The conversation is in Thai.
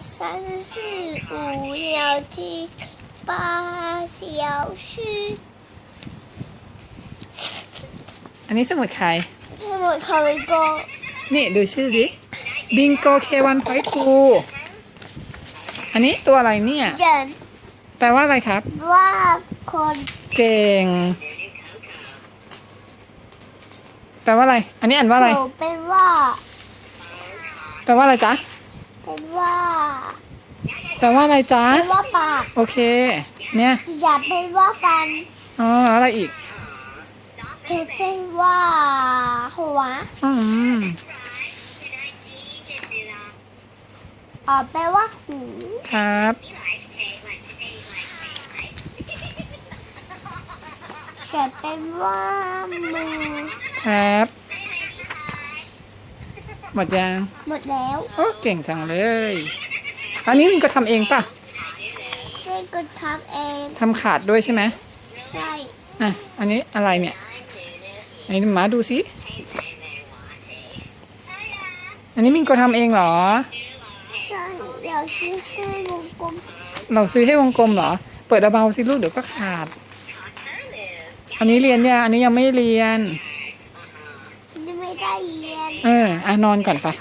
三四五六七八小时 อันนี้สมุดใคร ทั้งหมดเขาเลยก็ นี่ดูชื่อสิบิงโกเควันพอยทูอันนี้ตัวอะไรเนี่ย เจน แปลว่าอะไรครับ ว่าคน เก่ง แปลว่าอะไร อันนี้อ่านว่าอะไร เขาเป็นว่า แปลว่าอะไรจ๊ะ เป็นว่าแปลว่าอะไรจ๊ะ เป็นว่าปากโอเค เนี่ย อย่าเป็นว่าฟันอ๋อแล้วอะไรอีก เธอเป็นว่าหัวอืมอ๋อแปลว่าหูครับ ฉันเป็นว่ามือครับ หมดยังหมดแล้วโอ้เก่งจังเลย อันนี้มินก็ทำเองป่ะช่วยกันทำเองทำขาดด้วยใช่ไหมใช่อะอันนี้อะไรเนี่ยไหนหมาดูสิอันนี้มินก็ทำเองเหรอใช่เดี๋ยวชื่อให้วงกลมเราซื้อให้วงกลมเหรอ เปิดเบาๆสิลูกเดี๋ยวก็ขาด อันนี้เรียนยังอันนี้ยังไม่เรียนยัง ไม่ได้เรียน เอออะนอนก่อนไปะ